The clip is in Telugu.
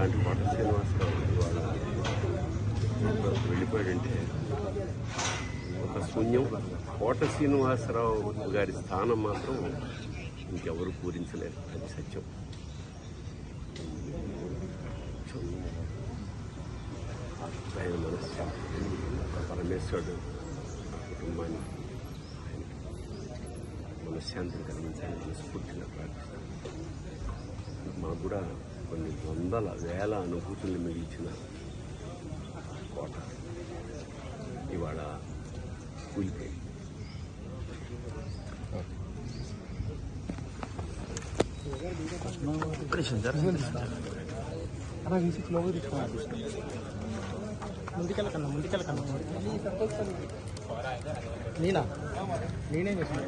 అలాంటి కోట శ్రీనివాసరావు ఇవాళ వెళ్ళిపోయాడంటే ఒక శూన్యం. కోట శ్రీనివాసరావు గారి స్థానం మాత్రం ఇంకెవరు పూరించలేరు. అది సత్యం. ఆయన మనశ్శాంతి పరమేశ్వరుడు ఆ కుటుంబాన్ని మనశ్శాంతిని కలిగించాలని మనస్ఫూర్తిగా ప్రార్థిస్తాను. మాకు కూడా కొన్ని వందల వేల అనుభూతులు మిగిల్చిన కోట. ఇవాళ కూలిపోయి ముందుకెళ్ళకన్నా ముందుకెళ్ళకన్నా. నేనా? నేనేం చేసిన